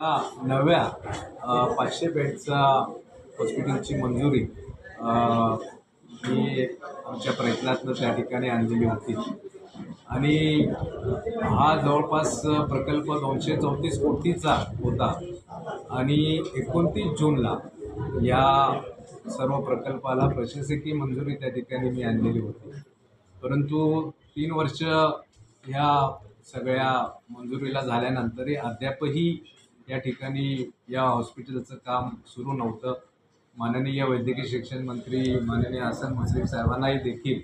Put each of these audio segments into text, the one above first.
नव्या पाचशे बेडचा हॉस्पिटलची मंजुरी ही आमच्या प्रयत्नातनं त्या ठिकाणी आणलेली होती. आणि हा जवळपास प्रकल्प दोनशे चौतीस कोटीचा होता. आणि एकोणतीस जूनला या सर्व प्रकल्पाला प्रशासकीय मंजुरी त्या ठिकाणी मी आणलेली होती. परंतु तीन वर्ष ह्या सगळ्या मंजुरीला झाल्यानंतरही अद्यापही या ठिकाणी या हॉस्पिटलचं काम सुरू नव्हतं. माननीय वैद्यकीय शिक्षण मंत्री माननीय हसन मुश्रीफ साहेबांनाही देखील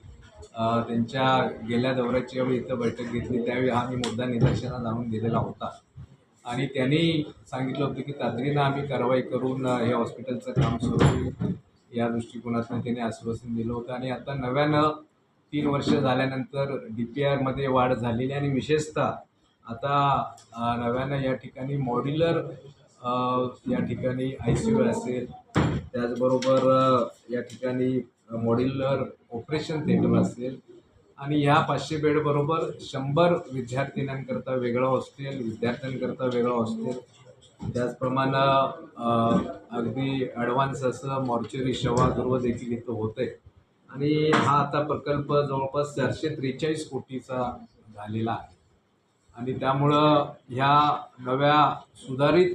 त्यांच्या गेल्या दौऱ्याची वेळी इथं बैठक घेतली. त्यावेळी हा मी मुद्दा निदर्शनात आणून दिलेला होता. आणि त्यांनी सांगितलं होतं की तातडीनं आम्ही कारवाई करून हे हॉस्पिटलचं काम सुरू होईल. या दृष्टिकोनातून त्यांनी आश्वासन दिलं होतं. आणि आता नव्यानं तीन वर्ष झाल्यानंतर डी पी आरमध्ये वाढ झालेली आणि विशेषतः आता नव्यानं या ठिकाणी मॉड्युलर या ठिकाणी आय सी यू असेल. त्याचबरोबर या ठिकाणी मॉड्युलर ऑपरेशन थिएटर असेल. आणि ह्या पाचशे बेडबरोबर शंभर विद्यार्थिन्यांकरता वेगळं हॉस्टेल विद्यार्थ्यांकरता वेगळं हॉस्टेल त्याचप्रमाणे अगदी ॲडव्हान्स असं मॉर्चरी शवागृह देखील इथं होतं आहे आणि हा आता प्रकल्प जवळपास चारशे त्रेचाळीस कोटीचा झालेला आहे. आणि त्यामुळं ह्या नव्या सुधारित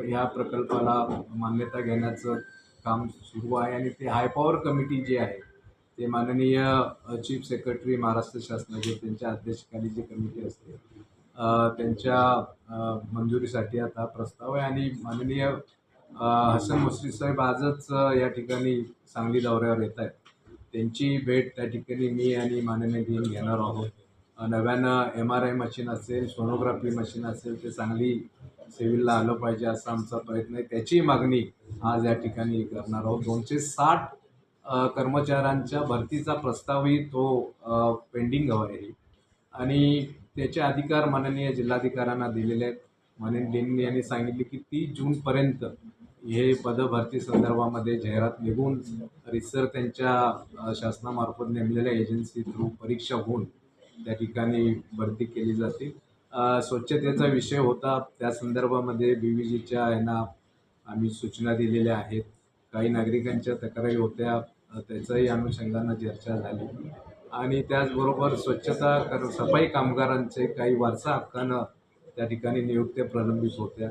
ह्या प्रकल्पाला मान्यता घेण्याचं काम सुरू आहे आणि ते हायपॉवर कमिटी जी आहे ते माननीय चीफ सेक्रेटरी महाराष्ट्र शासनाचे त्यांच्या अध्यक्षकाली जी कमिटी असते त्यांच्या मंजुरीसाठी आता प्रस्ताव आहे आणि माननीय हसन मुश्रीफ साहेब आजच या ठिकाणी सांगली दौऱ्यावर येत आहेत. त्यांची भेट त्या ठिकाणी मी आणि माननीय घेऊन घेणार आहोत. नव्यानं एम आर आय मशीन असेल सोनोग्राफी मशीन असेल ते सांगली सिव्हिलला आलं पाहिजे असा आमचा प्रयत्न आहे. त्याची मागणी आज या ठिकाणी करणार आहोत. दोनशे साठ कर्मचाऱ्यांच्या भरतीचा प्रस्तावही तो पेंडिंग पेंडिंग आहे. आणि त्याचे अधिकार माननीय जिल्हाधिकाऱ्यांना दिलेले आहेत. माननीय डेन यांनी सांगितले की तीस जूनपर्यंत हे पदभरती संदर्भामध्ये जाहिरात निघून रिसर त्यांच्या शासनामार्फत नेमलेल्या एजन्सी थ्रू परीक्षा होऊन त्या ठिकाणी भरती केली जाते. स्वच्छतेचा विषय होता. त्या संदर्भामध्ये बी व्ही जीच्या यांना आम्ही सूचना दिलेल्या आहेत. काही नागरिकांच्या तक्रारी होत्या. त्याचाही अनुषंगानं चर्चा झाली. आणि त्याचबरोबर स्वच्छता कर सफाई कामगारांचे काही वारसा हक्कानं त्या ठिकाणी नियुक्त्या प्रलंबित होत्या.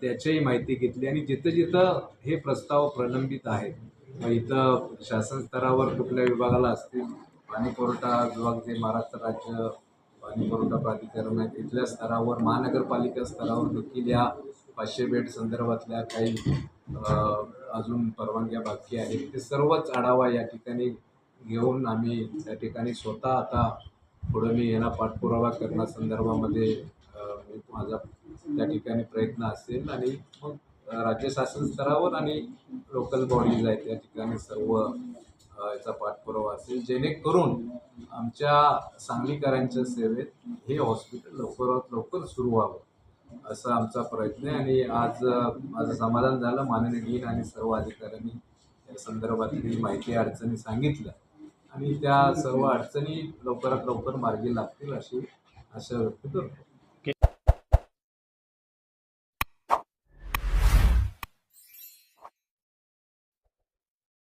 त्याचीही माहिती घेतली आणि जिथं जिथं हे प्रस्ताव प्रलंबित आहेत इथं शासन स्तरावर कुठल्या विभागाला असतील पाणी पुरवठा विभाग जे महाराष्ट्र राज्य पाणी पुरवठा प्राधिकरण आहे तिथल्या स्तरावर महानगरपालिका स्तरावर देखील या पाचशे बेड संदर्भातल्या काही अजून परवानग्या बाकी आहेत. ते सर्वच आढावा या ठिकाणी घेऊन आम्ही त्या ठिकाणी स्वतः आता पुढं मी यांना पाठपुरावा करण्यासंदर्भामध्ये माझा त्या ठिकाणी प्रयत्न असेल आणि मग राज्य शासन स्तरावर आणि लोकल बॉडीज आहेत त्या ठिकाणी सर्व याचा पाठपुरावा असेल जेणेकरून आमच्या सांगलीकरांच्या सेवेत हे हॉस्पिटल लवकरात लवकर सुरू व्हावं असा आमचा प्रयत्न आहे. आणि आज माझं समाधान झालं. माननीय डीन आणि सर्व अधिकाऱ्यांनी या संदर्भातली माहिती अडचणी सांगितल्या. आणि त्या सर्व अडचणी लवकरात लवकर मार्गी लागतील अशी आशा व्यक्त करतो.